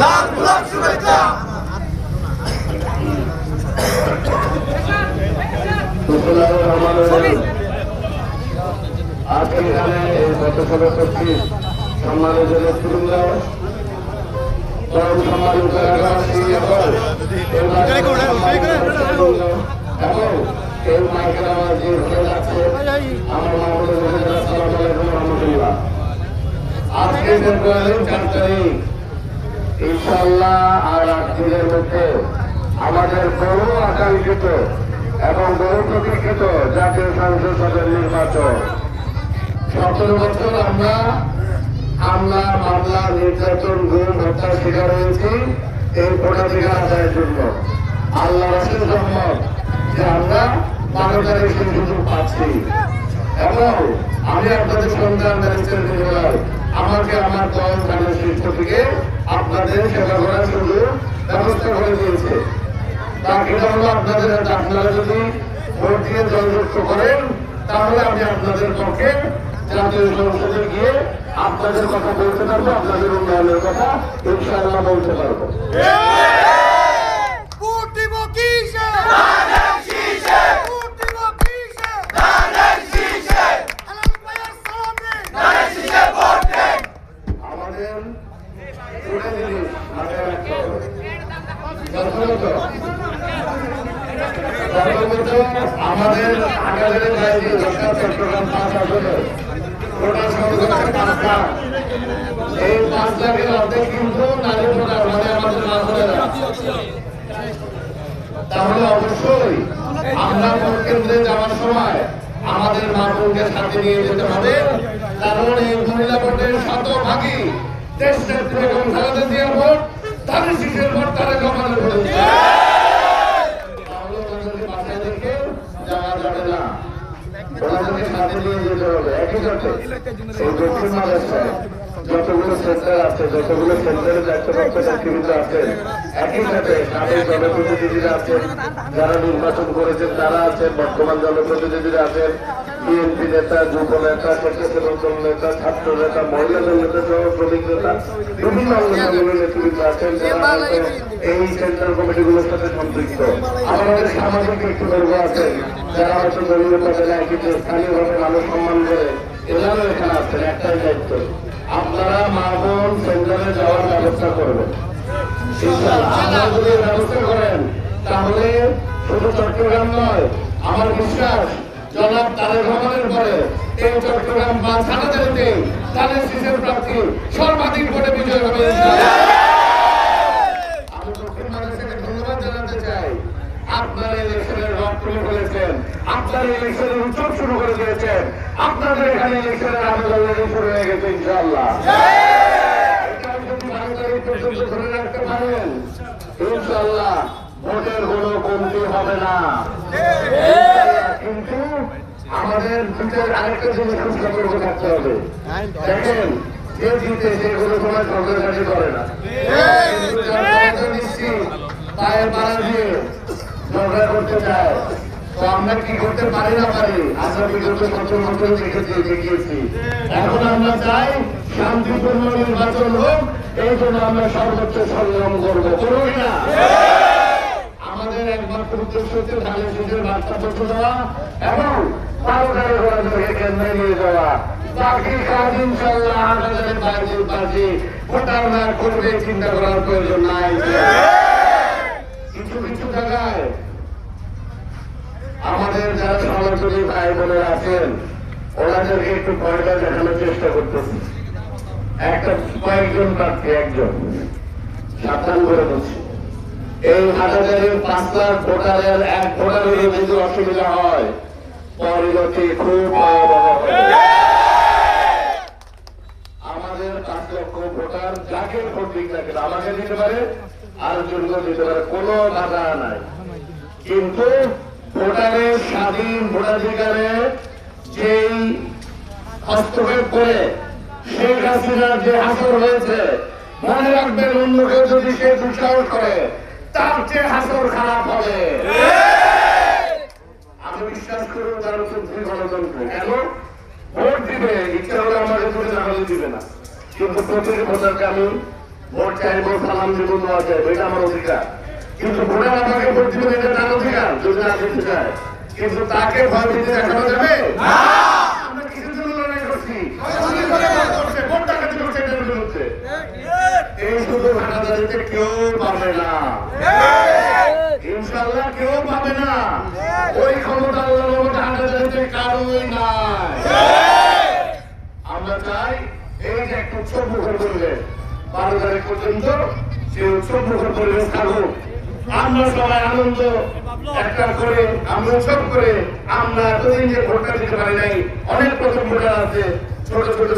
লাখ লাখ শুভেচ্ছা। আজকে এখানে এই গত সভা করছি সম্মানিত নেতৃবৃন্দ চরম সম্মানিত এবং এই মাইকের আমার যে আমার মাহমুদুর রহমান আসসালামু আলাইকুম রহমতুল্লাহ আজকে ফেব্রুয়ারি চার তারিখ ইনশাল্লাহ আর আট দিনের মধ্যে আমাদের বহু আকাঙ্ক্ষিত এবং বহু প্রতীক্ষিত জাতীয় সংসদ সদস্য নির্বাচন। সতেরো বছর আমরা হামলা মামলা নির্যাতন, গুম, হত্যার শিকার হয়েছি এই ভোটাধিকার আদায়ের জন্য। আল্লাহ রাসুল রহমত যে আমরা সেই সুযোগ পাচ্ছি। এবং আমি আপনাদের সন্তান আমাকে আমার দল ধানের শীর্ষ থেকে আপনাদের সেবা করার সুযোগ ব্যবস্থা করে দিয়েছে বাকিটা হলো আপনাদের আপনারা যদি ভোট দিয়ে জয়যুক্ত করেন তাহলে আমি আপনাদের পক্ষে জাতীয় সংসদে গিয়ে আপনাদের কথা বলতে পারব আপনাদের উন্নয়নের কথা ইনশাআল্লাহ বলতে পারব ভোট দিব কিসে ধানের শীষে ভোট দিব কিসে ধানের শীষে আলাল ভাইয়ের সামনে ধানের শীষে ভোট দেন আমাদের দুটো জিনিস মাথায় রাখতে হবে প্রথমত প্রথমত আমাদের আগামী বাইরে ঢাকা চট্টগ্রাম পাঁচ আসনে মানে আমাদের তাহলে অবশ্যই আমরা কেন্দ্রে যাওয়ার সময় আমাদের সাথে নিয়ে যেতে হবে। কারণ এই মহিলা ভোটের শতভাগই দেশ নেত্রী ভোট তাদের শিশুর ভোট, তারা জমানো তাহলে ওনাদেরকে বাসায় রেখে যাওয়া যাবে না যতগুলো সেন্টার আছে, যতগুলো সেন্টারে দায়িত্বপ্রাপ্ত ব্যক্তিবৃন্দ আছেন একই সাথে সাবেক জনপ্রতিনিধিরা আছেন, যারা নির্বাচন করেছেন, তারা আছেন, বর্তমান জনপ্রতিনিধিরা আছেন বিএনপি নেতা, যুব নেতা, স্বেচ্ছাসেবক দল নেতা, ছাত্র নেতা, মহিলা দল নেতা সহ শ্রমিক নেতা, বিভিন্ন অঙ্গনগুলো নেতৃবৃন্দ আছেন এই সেন্ট্রাল কমিটিগুলোর সাথে সম্পৃক্ত। আমাদের সামাজিক ব্যক্তিবর্গ আছেন যারা হয়তো দলীয় পদে নেয় কিন্তু স্থানীয়ভাবে মানুষ সম্মান করে, এনারাও এখানে আছেন, একটাই দায়িত্ব। আপনারা মা বোন সেন্টারে যাওয়ার ব্যবস্থা করবেন। আপনারা যদি ব্যবস্থা করেন, তাহলে শুধু চট্টগ্রাম নয়, আমার বিশ্বাস জনাব তারেক রহমানের পরে এই চট্টগ্রাম বা ছাড়াতে তাদের শিশের প্রার্থী সর্বাধিক ভোটে বিজয় হবে। আমি দক্ষিণ বাংলাদেশকে ধন্যবাদ জানাতে চাই। আপনার ইলেকশনের রথ তুলে ফেলেছেন। আপনার ইলেকশনের উৎসব শুরু করে দিয়েছেন। আপনাদের এখানে ইলেকশনের শুরু হয়ে গেছে ইনশাআল্লাহ। ধরে রাখতে পারেন, ইনশাআল্লাহ ভোটের কোনো কমতি হবে না। কিন্তু আমাদের আরেকটা জিনিস খুব সতর্ক থাকতে হবে। দেখেন যে জিতে সেগুলো সময় ঝগড়াঝাটি করে না। পায়ের পাড়া দিয়ে ঝগড়া করতে চায়। আমরা কি করতে পারি না পারি? আমরা বিগত বছর বছর দেখেছি এখন আমরা চাই শান্তিপূর্ণ নির্বাচন হোক, এই জন্য আমরা সর্বোচ্চ সংগ্রাম করব করব না? করবে চিন্তা করার প্রয়োজন নাই। কিছু কিছু জায়গায় আমাদের যারা সমাজনী ভাই বোনেরা আছেন, ওনাদেরকে একটু পয়সা দেখানোর চেষ্টা করতেছি। একটা কয়েকজন প্রার্থী, একজন। সাবধান করে বলছি এই হাজারের পাঁচ লাখ ভোটারের এক ভোটারের যদি অসুবিধা হয়, পরিণতি খুব আমাদের পাঁচ লক্ষ ভোটার যাকে ভোট দিক কেন, আমাকে দিতে পারে, আর জন্য দিতে পারে, কোনো বাধা নাই। কিন্তু ভোটারের স্বাধীন ভোটাধিকারে যেই হস্তক্ষেপ করে শেখ হাসিনার যে হাসর হয়েছে, মনে রাখবেন অন্য কেউ যদি সে দুঃসাহস করে তার চেয়ে হাসর খারাপ হবে। আমি বিশ্বাস করি তার শুদ্ধি গণতন্ত্র কেন? ভোট দিবে ইচ্ছা হলে আমাকে তুলে না হলে দিবে না। কিন্তু প্রতিটি ভোটারকে আমি ভোট চাইব সালাম দিব দোয়া চাইব এটা আমার অধিকার। কিন্তু ভোটার আমাকে ভোট দিবেন এটা তার অধিকার যদি না দিতে চায়। কিন্তু তাকে ভয় দিতে দেখানো যাবে আমরা কিসের জন্য লড়াই করছি করছে, ভোট ডাকাতি করছে এটার বিরুদ্ধে এই শুধু হানাদারিতে কেউ পাবে না ইনশাল্লাহ কেউ পাবে না। ওই ক্ষমতা আমরা চাই এই যে একটা উৎসব মুখর বারো তারিখ পর্যন্ত সেই উৎসব পরিবেশ থাকুক। আমরা সবাই আনন্দ একটা করে, আমরা উৎসব করে আমরা এতদিন যে ভোটটা দিতে পারি নাই, অনেক প্রথম ভোটার আছে, ছোট ছোট